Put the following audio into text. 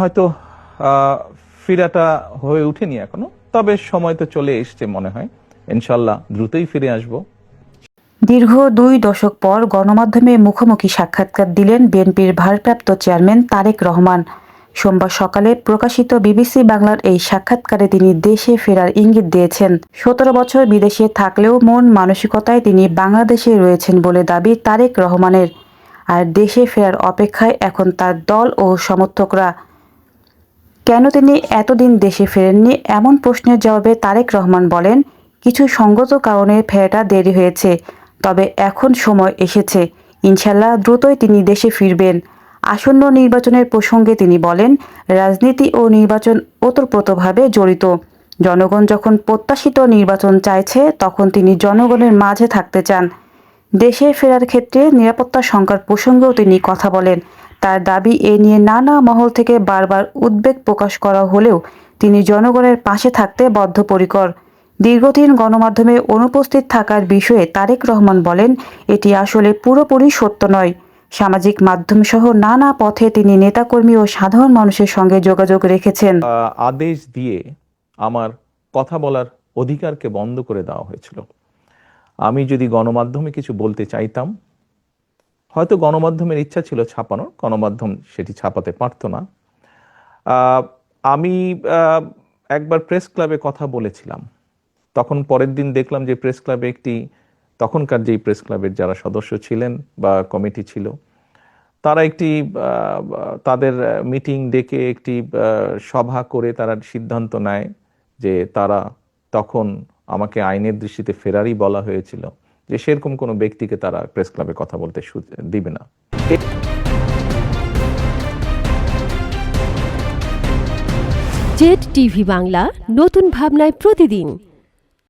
হয়তো ফিরাটা হয়ে উঠেনি এখনও, তবে সময় তো চলে এসছে মনে হয়। ইনশাল্লাহ দ্রুতই ফিরে আসব। দীর্ঘ দুই দশক পর গণমাধ্যমে মুখোমুখি সাক্ষাৎকার দিলেন বিএনপির ভারপ্রাপ্ত চেয়ারম্যান তারেক রহমান। সোমবার সকালে প্রকাশিত বিবিসি বাংলার এই সাক্ষাৎকারে তিনি দেশে ফেরার ইঙ্গিত দিয়েছেন। সতেরো বছর বিদেশে থাকলেও মন মানসিকতায় তিনি বাংলাদেশে রয়েছেন বলে দাবি তারেক রহমানের। আর দেশে ফেরার অপেক্ষায় এখন তার দল ও সমর্থকরা। কেন তিনি এতদিন দেশে ফেরেননি? এমন প্রশ্নের জবাবে তারেক রহমান বলেন, কিছু সঙ্গত কারণে ফেরাটা দেরি হয়েছে, তবে এখন সময় এসেছে। ইনশাল্লাহ দ্রুতই তিনি দেশে ফিরবেন। আসন্ন নির্বাচনের প্রসঙ্গে তিনি বলেন, রাজনীতি ও নির্বাচন ওতপ্রোতভাবে জড়িত। জনগণ যখন প্রত্যাশিত নির্বাচন চাইছে, তখন তিনি জনগণের মাঝে থাকতে চান। দেশে ফেরার ক্ষেত্রে নিরাপত্তা সংকট প্রসঙ্গেও তিনি কথা বলেন। তার দাবি, এ নিয়ে নানা মহল থেকে বারবার উদ্বেগ প্রকাশ করা হলেও তিনি জনগণের পাশে থাকতে বদ্ধপরিকর। দীর্ঘদিন গণমাধ্যমে অনুপস্থিত থাকার বিষয়ে তারেক রহমান বলেন, এটি আসলে পুরোপুরি সত্য নয়। সামাজিক মাধ্যম সহ নানা পথে তিনি নেতাকর্মী ও সাধারণ মানুষের সঙ্গে যোগাযোগ রেখেছেন। আদেশ দিয়ে আমার কথা বলার অধিকারকে বন্ধ করে দেওয়া হয়েছিল। আমি যদি গণমাধ্যমে কিছু বলতে চাইতাম, হয়তো গণমাধ্যমের ইচ্ছা ছিল ছাপানোর, গণমাধ্যম সেটি ছাপাতে পারতো না। আমি একবার প্রেস ক্লাবে কথা বলেছিলাম। তখন পরের দিন দেখলাম যে প্রেস ক্লাবে একটি, তখনকার যেই প্রেস ক্লাবের যারা সদস্য ছিলেন বা কমিটি ছিল, তারা একটি তাদের মিটিং ডেকে একটি সভা করে তারা সিদ্ধান্ত নেয় যে তারা তখন আমাকে আইনের দৃষ্টিতে ফেরারই বলা হয়েছিল যে সেরকম কোনো ব্যক্তিকে তারা প্রেস ক্লাবে কথা বলতে দিবে না। জেড টিভি বাংলা, নতুন ভাবনায় প্রতিদিন।